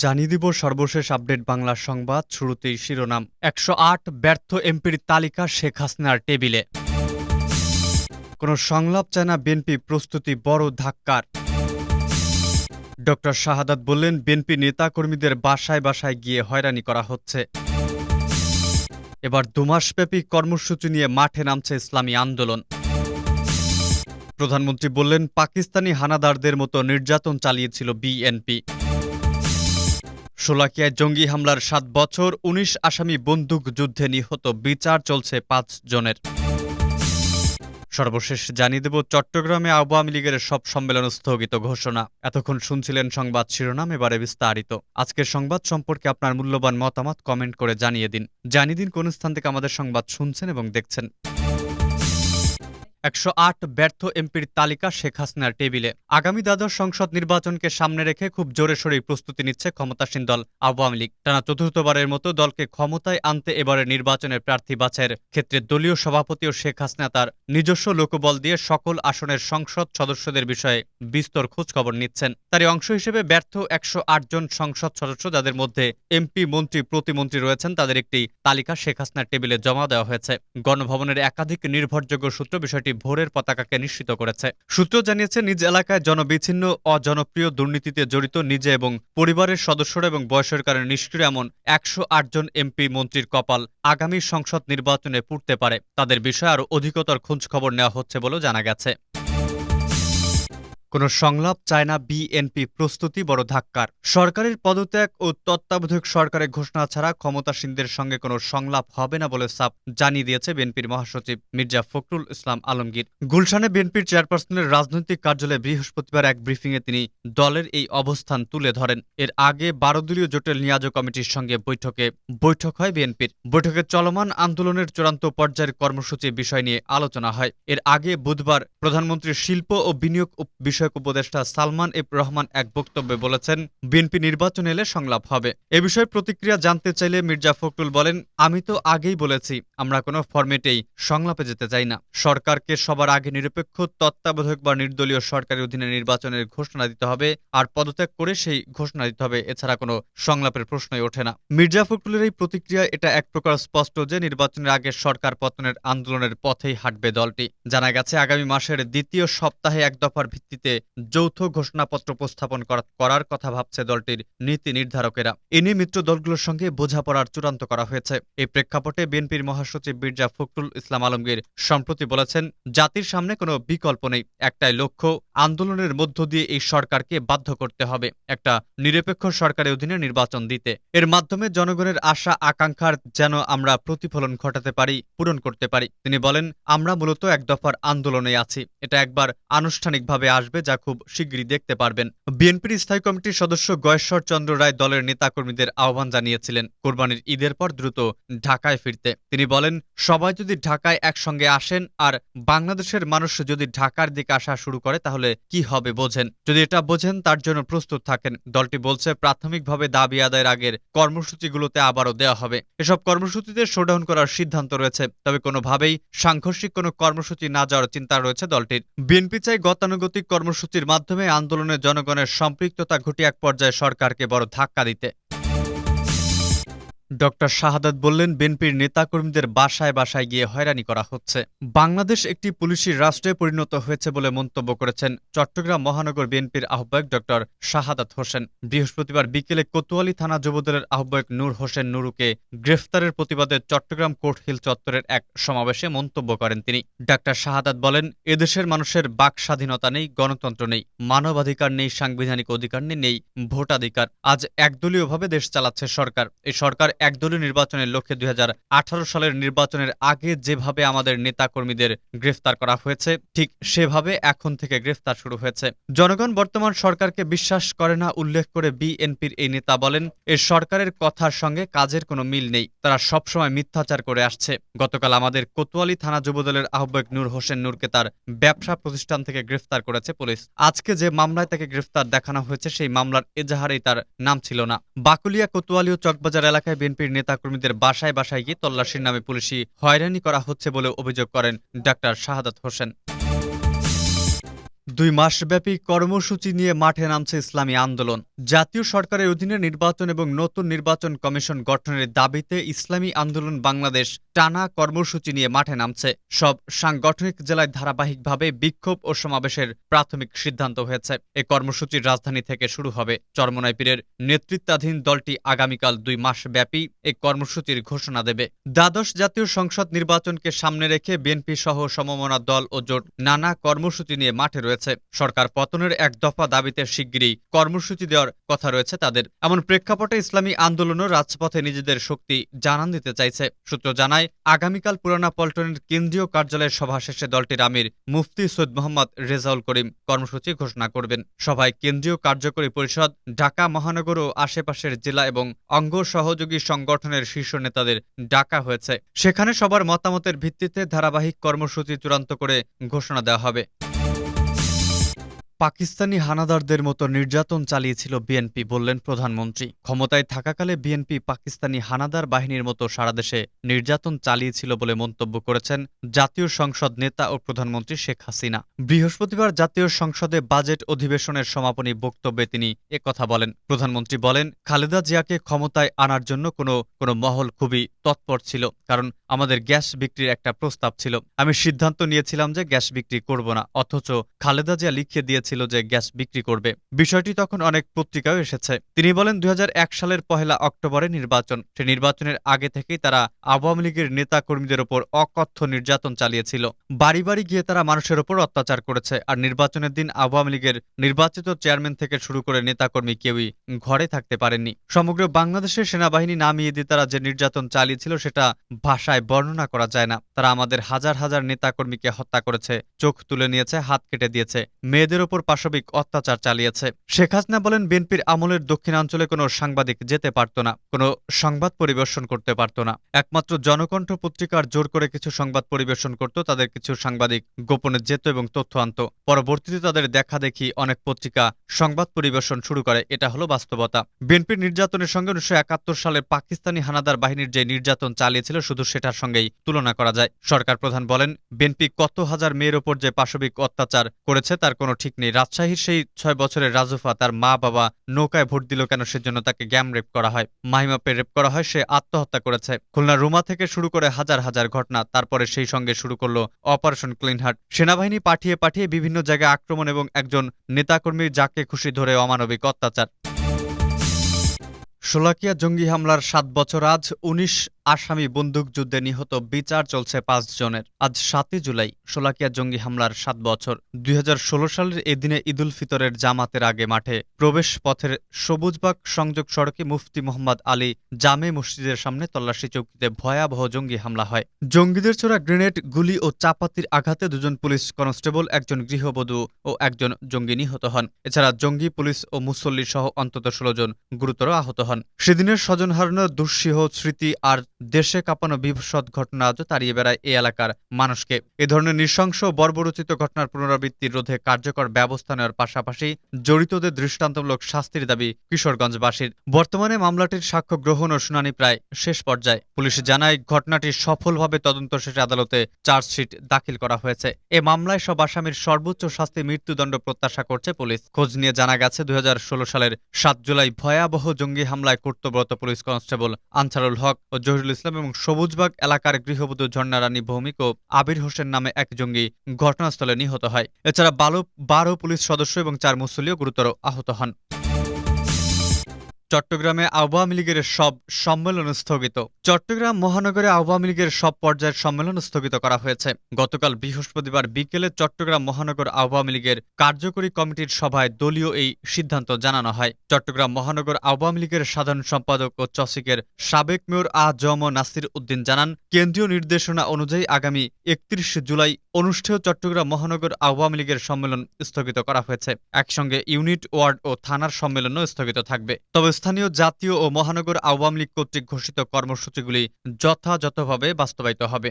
জানিয়ে দিব সর্বশেষ আপডেট বাংলা সংবাদ শুরুতেই শিরোনাম। একশো আট ব্যর্থ এমপির তালিকা শেখ হাসিনার টেবিলে। কোনো সংলাপ চায় না বিএনপি প্রস্তুতি বড় ধাক্কার। ডক্টর শাহাদাত বললেন, বিএনপি নেতাকর্মীদের বাসায় বাসায় গিয়ে হয়রানি করা হচ্ছে। এবার দুমাসব্যাপী কর্মসূচি নিয়ে মাঠে নামছে ইসলামী আন্দোলন। প্রধানমন্ত্রী বললেন, পাকিস্তানি হানাদারদের মতো নির্যাতন চালিয়েছিল বিএনপি। শোলাকিয়ায় জঙ্গি হামলার সাত বছর ১৯ আসামি বন্দুক যুদ্ধে নিহত। বিচার চলছে পাঁচ জনের। সর্বশেষ জানিয়ে দেব, চট্টগ্রামে আওয়ামী লীগের সব সম্মেলন স্থগিত ঘোষণা। এতক্ষণ শুনছিলেন সংবাদ শিরোনাম, এবারে বিস্তারিত। আজকের সংবাদ সম্পর্কে আপনার মূল্যবান মতামত কমেন্ট করে জানিয়ে দিন। জানিয়ে দিন কোন স্থান থেকে আমাদের সংবাদ শুনছেন এবং দেখছেন। একশো আট ব্যর্থ এমপির তালিকা শেখ হাসিনার টেবিলে। আগামী দ্বাদশ সংসদ নির্বাচনকে সামনে রেখে খুব জোরে সোরেই প্রস্তুতি নিচ্ছে ক্ষমতাসীন দল আওয়ামী লীগ। টানা চতুর্থবারের মতো দলকে ক্ষমতায় আনতে এবারের নির্বাচনের প্রার্থী বাছাইয়ের ক্ষেত্রে দলীয় সভাপতি ও শেখ হাসিনা তার নিজস্ব লোকবল দিয়ে সকল আসনের সংসদ সদস্যদের বিষয়ে বিস্তর খোঁজখবর নিচ্ছেন। তারই অংশ হিসেবে ব্যর্থ একশো আট জন সংসদ সদস্য যাদের মধ্যে এমপি, মন্ত্রী, প্রতিমন্ত্রী রয়েছেন, তাদের একটি তালিকা শেখ হাসিনার টেবিলে জমা দেওয়া হয়েছে। গণভবনের একাধিক নির্ভরযোগ্য সূত্র বিষয়টি ভোরের পতাকাকে নিশ্চিত করেছে। সূত্র জানিয়েছে, নিজ এলাকায় জনবিচ্ছিন্ন, অজনপ্রিয় দুর্নীতিতে জড়িত নিজে এবং পরিবারের সদস্যরা এবং বয়সের কারণে নিষ্ক্রিয় এমন একশো আট জন এমপি মন্ত্রীর কপাল আগামী সংসদ নির্বাচনে পুড়তে পারে। তাদের বিষয়ে আরও অধিকতর খোঁজখবর নেওয়া হচ্ছে বলেও জানা গেছে। কোনো সংলাপ চায় না বিএনপি। প্রস্তুতি বড় ধাক্কার। সরকারের পদত্যাগ ও তত্ত্বাবধায়ক সরকারের ঘোষণা ছাড়া ক্ষমতাসীনদের সঙ্গে কোনো সংলাপ হবে না বলে সাপ জানিয়ে দিয়েছে বিএনপির মহাসচিব মির্জা ফখরুল ইসলাম আলমগীর। গুলশানে বিএনপির চেয়ারপারসনের রাজনৈতিক কার্যালয়ে বৃহস্পতিবার এক ব্রিফিংয়ে তিনি দলের এই অবস্থান তুলে ধরেন। এর আগে বারো দলীয় জোটের নিয়াজ কমিটির সঙ্গে বৈঠকে বৈঠক হয় বিএনপির। বৈঠকে চলমান আন্দোলনের চূড়ান্ত পর্যায়ের কর্মসূচি বিষয় নিয়ে আলোচনা হয়। এর আগে বুধবার প্রধানমন্ত্রীর শিল্প ও বিনিয়োগ বিষয়ক উপদেষ্টা সালমান এফ রহমান এক বক্তব্যে বলেছেন, বিএনপি নির্বাচন এলে সংলাপ হবে। এ বিষয়ে প্রতিক্রিয়া জানতে চাইলে মির্জা ফখরুল বলেন, আমি তো আগেই বলেছি, আমরা কোনো ফরমেটেই সংলাপে যেতে চাই না। সরকারকে সবার আগে নিরপেক্ষ, তত্ত্বাবধায়ক বা নির্দলীয় সরকারের অধীনে নির্বাচনের ঘোষণা দিতে হবে আর পদত্যাগ করে সেই ঘোষণা দিতে হবে, এছাড়া কোনো সংলাপের প্রশ্নই ওঠে না। মির্জা ফখরুলের এই প্রতিক্রিয়া, এটা এক প্রকার স্পষ্ট যে নির্বাচনের আগে সরকার পতনের আন্দোলনের পথেই হাঁটবে দলটি। জানা গেছে, আগামী মাসের দ্বিতীয় সপ্তাহে এক দফার ভিত্তিতে যৌথ ঘোষণাপত্র উপস্থাপন করার কথা ভাবছে দলটির নীতি নির্ধারকেরা। এ নিয়ে মিত্র দলগুলোর সঙ্গে বোঝাপড়ার চূড়ান্ত করা হয়েছে। এই প্রেক্ষাপটে বিএনপির মহাসচিব মির্জা ফখরুল ইসলাম আলমগীর সম্প্রতি বলেছেন, জাতির সামনে কোনো বিকল্প নেই। একটাই লক্ষ্য, আন্দোলনের মধ্য দিয়ে এই সরকারকে বাধ্য করতে হবে। একটা নিরপেক্ষ সরকারের অধীনে নির্বাচন দিতে। এর মাধ্যমে জনগণের আশা, আকাঙ্ক্ষার যেন আমরা প্রতিফলন ঘটাতে পারি, পূরণ করতে পারি। তিনি বলেন, আমরা মূলত এক দফার আন্দোলনে আছি। এটা একবার আনুষ্ঠানিকভাবে আসবে যা খুব শীঘ্রই দেখতে পারবেন। বিএনপির স্থায়ী কমিটির সদস্য গয়েশ্বর চন্দ্র রায় দলের নেতাকর্মীদের আহ্বান জানিয়েছিলেন কোরবানির ঈদের পর দ্রুত ঢাকায় ফিরতে। তিনি বলেন, সবাই যদি ঢাকায় একসঙ্গে আসেন আর বাংলাদেশের মানুষ যদি ঢাকার দিকে আসা শুরু করে, তাহলে কি হবে বোঝেন। যদি এটা বোঝেন, তার জন্য প্রস্তুত থাকেন। দলটি বলছে, প্রাথমিকভাবে দাবি আদায়ের আগের কর্মসূচিগুলোতে আবারও দেওয়া হবে। এসব কর্মসূচিতে শোডাউন করার সিদ্ধান্ত রয়েছে, তবে কোনোভাবেই সাংঘর্ষিক কোনো কর্মসূচি না যাওয়ার চিন্তা রয়েছে দলটির। বিএনপি চাই গতানুগতিক কর্মসূচির মাধ্যমে আন্দোলনের জনগণের সম্পৃক্ততা ঘটিয়ে এক পর্যায়ে সরকারকে বড় ধাক্কা দিতে। ডক্টর শাহাদাত বললেন, বিএনপির নেতাকর্মীদের বাসায় বাসায় গিয়ে হয়রানি করা হচ্ছে। বাংলাদেশ একটি পুলিশি রাষ্ট্রে পরিণত হয়েছে বলে মন্তব্য করেছেন চট্টগ্রাম মহানগর বিএনপির আহ্বায়ক ডক্টর শাহাদাত হোসেন। বৃহস্পতিবার বিকেলে কোতোয়ালি থানা যুবদলের আহ্বায়ক নূর হোসেন নুরুকে গ্রেফতারের প্রতিবাদে চট্টগ্রাম কোর্ট হিল চত্বরের এক সমাবেশে মন্তব্য করেন তিনি। ডাক্তার শাহাদাত বলেন, এদেশের মানুষের বাক স্বাধীনতা নেই, গণতন্ত্র নেই, মানবাধিকার নেই, সাংবিধানিক অধিকার নেই নেই ভোটাধিকার। আজ একদলীয়ভাবে দেশ চালাচ্ছে সরকার। এই সরকার একদলীয় নির্বাচনের লক্ষ্যে দুই হাজার আঠারো সালের নির্বাচনের আগে যেভাবে আমাদের নেতাকর্মীদের গ্রেফতার করা হয়েছে, ঠিক সেভাবে এখন থেকে গ্রেফতার শুরু হয়েছে। জনগণ বর্তমান সরকারকে বিশ্বাস করে না, উল্লেখ করে বিএনপির এই নেতা বলেন এর সরকারের কথার সঙ্গে কাজের কোনো মিল নেই, তারা সবসময় মিথ্যাচার করে আসছে। গতকাল আমাদের কোতোয়ালি থানা যুবদলের আহ্বায়ক নূর হোসেন নূরকে তার ব্যবসা প্রতিষ্ঠান থেকে গ্রেফতার করেছে পুলিশ। আজকে যে মামলায় তাকে গ্রেফতার দেখানো হয়েছে, সেই মামলার এজাহারেই তার নাম ছিল না। বাকুলিয়া কোতোয়ালি ও চকবাজার এলাকায় বিএনপির নেতাকর্মীদের বাসায় বাসায় গিয়ে তল্লাশির নামে পুলিশি হয়রানি করা হচ্ছে বলে অভিযোগ করেন ডাক্তার শাহাদাত হোসেন। দুই মাসব্যাপী কর্মসূচি নিয়ে মাঠে নামছে ইসলামী আন্দোলন। জাতীয় সরকারের অধীনে নির্বাচন এবং নতুন নির্বাচন কমিশন গঠনের দাবিতে ইসলামী আন্দোলন বাংলাদেশ টানা কর্মসূচি নিয়ে মাঠে নামছে। সব সাংগঠনিক জেলায় ধারাবাহিকভাবে বিক্ষোভ ও সমাবেশের প্রাথমিক সিদ্ধান্ত হয়েছে। এ কর্মসূচির রাজধানী থেকে শুরু হবে চরমনাই পীরের নেতৃত্বাধীন দলটি আগামীকাল দুই মাস ব্যাপী এই কর্মসূচির ঘোষণা দেবে। দ্বাদশ জাতীয় সংসদ নির্বাচনকে সামনে রেখে বিএনপি সহ সমমনা দল ও জোট নানা কর্মসূচি নিয়ে মাঠে রয়েছে সরকার পতনের এক দফা দাবিতে শিগগিরই কর্মসূচি দেওয়ার কথা রয়েছে তাদের। এমন প্রেক্ষাপটে ইসলামী আন্দোলনও রাজপথে নিজেদের শক্তি জানান দিতে চাইছে। সূত্র জানায়, আগামীকাল পুরানা পল্টনের কেন্দ্রীয় কার্যালয়ের সভা শেষে দলটির আমির মুফতি সৈয়দ মোহাম্মদ রেজাউল করিম কর্মসূচি ঘোষণা করবেন। সভায় কেন্দ্রীয় কার্যকরী পরিষদ, ঢাকা মহানগর ও আশেপাশের জেলা এবং অঙ্গ সহযোগী সংগঠনের শীর্ষ নেতাদের ডাকা হয়েছে। সেখানে সবার মতামতের ভিত্তিতে ধারাবাহিক কর্মসূচি চূড়ান্ত করে ঘোষণা দেওয়া হবে। পাকিস্তানি হানাদারদের মতো নির্যাতন চালিয়েছিল বিএনপি, বললেন প্রধানমন্ত্রী। ক্ষমতায় থাকাকালে বিএনপি পাকিস্তানি হানাদার বাহিনীর মতো সারা দেশে নির্যাতন চালিয়েছিল বলে মন্তব্য করেছেন জাতীয় সংসদ নেতা ও প্রধানমন্ত্রী শেখ হাসিনা। বৃহস্পতিবার জাতীয় সংসদে বাজেট অধিবেশনের সমাপনী বক্তব্যে তিনি একথা বলেন। প্রধানমন্ত্রী বলেন, খালেদা জিয়াকে ক্ষমতায় আনার জন্য কোনো কোনো মহল খুবই তৎপর ছিল, কারণ আমাদের গ্যাস বিক্রির একটা প্রস্তাব ছিল। আমি সিদ্ধান্ত নিয়েছিলাম যে গ্যাস বিক্রি করব না, অথচ খালেদা জিয়া লিখিয়ে দিয়েছিল যে গ্যাস বিক্রি করবে। বিষয়টি তখন অনেক পত্রিকাও এসেছে। তিনি বলেন, দুই সালের পহেলা অক্টোবরে নির্বাচন। সে নির্বাচনের আগে থেকেই তারা আওয়ামী লীগের নেতা কর্মীদের ওপর অকথ্য নির্যাতন চালিয়েছিল। বাড়ি বাড়ি গিয়ে তারা মানুষের ওপর অত্যাচার করেছে। আর নির্বাচনের দিন আওয়ামী লীগের নির্বাচিত চেয়ারম্যান থেকে শুরু করে নেতাকর্মী কেউই ঘরে থাকতে পারেননি। সমগ্র বাংলাদেশের সেনাবাহিনী নামিয়ে দিয়ে তারা যে নির্যাতন চালিয়েছিল, সেটা ভাষায় বর্ণনা করা যায় না। তারা আমাদের হাজার হাজার নেতাকর্মীকে হত্যা করেছে, চোখ তুলে নিয়েছে, হাত কেটে দিয়েছে। মেয়েদের ওপর পাশবিক অত্যাচার চালিয়েছে। শেখ হাসিনা বলেন, বিএনপির আমলের দক্ষিণাঞ্চলে কোনো সাংবাদিক যেতে পারত না, কোনো সংবাদ পরিবেশন করতে পারত না। একমাত্র জনকণ্ঠ পত্রিকার জোর করে কিছু সংবাদ পরিবেশন করত, তাদের কিছু সাংবাদিক গোপনে যেত এবং তথ্য আনত। পরবর্তীতে তাদের দেখা দেখি অনেক পত্রিকা সংবাদ পরিবেশন শুরু করে, এটা হলো বাস্তবতা। বিএনপির নির্যাতনের সঙ্গে উনিশশো একাত্তর সালের পাকিস্তানি হানাদার বাহিনীর যে নির্যাতন চালিয়েছিল, শুধু সেটার সঙ্গেই তুলনা করা যায়। সরকার প্রধান বলেন, বিএনপি কত হাজার মেয়ের ওপর যে পাশবিক অত্যাচার করেছে, তার কোনো ঠিক নেই। রাজশাহীর সেই ছয় বছরের রাজুফা তার মা বাবা নৌকায় ভোট দিল কেন সেজন্য তাকে গ্যাম রেপ করা হয়। মাহিমাপে রেপ করা হয়, সে আত্মহত্যা করেছে। খুলনা রুমা থেকে শুরু করে হাজার হাজার ঘটনা, তারপরে সেই সঙ্গে শুরু করল অপারেশন ক্লিনহার্ট। সেনাবাহিনী পাঠিয়ে পাঠিয়ে বিভিন্ন জায়গায় আক্রমণ এবং একজন নেতাকর্মীর যাকে খুশি ধরে অমানবিক অত্যাচার। শোলাকিয়া জঙ্গি হামলার সাত বছর আজ, উনিশ আসামি বন্দুকযুদ্ধে নিহত বিচার চলছে পাঁচ জনের। আজ সাতই জুলাই শোলাকিয়া জঙ্গি হামলার সাত বছর। দুই হাজার ষোলো সালের এদিনে ঈদুল ফিতরের জামাতের আগে মাঠে প্রবেশ পথের সবুজবাগ সংযোগ সড়কে মুফতি মোহাম্মদ আলী জামে মসজিদের সামনে তল্লাশি চৌকিতে ভয়াবহ জঙ্গি হামলা হয়। জঙ্গিদের ছোড়া গ্রেনেড, গুলি ও চাপাতির আঘাতে দুজন পুলিশ কনস্টেবল, একজন গৃহবধূ ও একজন জঙ্গি নিহত হন। এছাড়া জঙ্গি পুলিশ ও মুসল্লি সহ অন্তত ষোলো জন গুরুতর আহত হন। সেদিনের স্বজন হারানোর দুঃসহ স্মৃতি আর দেশে কাঁপানো বিভৎসদ ঘটনা আজও তাড়িয়ে বেড়ায় এই এলাকার মানুষকে। এ ধরনের নৃশংস বর্বরচিত ঘটনার পুনরাবৃত্তি রোধে কার্যকর ব্যবস্থা নেওয়ার পাশাপাশি জড়িতদের দৃষ্টান্তমূলক শাস্তির দাবি কিশোরগঞ্জবাসীর। বর্তমানে মামলাটির সাক্ষ্য গ্রহণ ও শুনানি প্রায় শেষ পর্যায়ে। পুলিশ জানায়, ঘটনাটি সফলভাবে তদন্ত শেষে আদালতে চার্জশিট দাখিল করা হয়েছে। এ মামলায় সব আসামির সর্বোচ্চ শাস্তি মৃত্যুদণ্ড প্রত্যাশা করছে পুলিশ। খোঁজ নিয়ে জানা গেছে, দুই হাজার ষোলো সালের সাত জুলাই ভয়াবহ জঙ্গি হামলায় কর্তব্যরত পুলিশ কনস্টেবল আনসারুল হক ও জহিরুল ইসলাম এবং সবুজবাগ এলাকার গৃহবধূ ঝর্ণা রানী ভৌমিক ও আবির হোসেন নামে এক জঙ্গি ঘটনাস্থলে নিহত হয়। এছাড়া বারো বারো পুলিশ সদস্য এবং চার মুসলিও গুরুতর আহত হন। চট্টগ্রামে আওয়ামী লীগের সব সম্মেলন স্থগিত। চট্টগ্রাম মহানগরে আওয়ামী লীগের সব পর্যায়ের সম্মেলন স্থগিত করা হয়েছে। গতকাল বৃহস্পতিবার বিকেলে চট্টগ্রাম মহানগর আওয়ামী লীগের কার্যকরী কমিটির সভায় দলীয় এই সিদ্ধান্ত জানানো হয়। চট্টগ্রাম মহানগর আওয়ামী লীগের সাধারণ সম্পাদক ও চসিকের সাবেক মেয়র আ জম নাসির উদ্দিন জানান, কেন্দ্রীয় নির্দেশনা অনুযায়ী আগামী একত্রিশ জুলাই অনুষ্ঠেয় চট্টগ্রাম মহানগর আওয়ামী লীগের সম্মেলন স্থগিত করা হয়েছে। একসঙ্গে ইউনিট ওয়ার্ড ও থানার সম্মেলনও স্থগিত থাকবে। তবে স্থানীয় জাতীয় ও মহানগর আওয়ামী লীগ কর্তৃক ঘোষিত কর্মসূচিগুলি যথাযথভাবে বাস্তবায়িত হবে।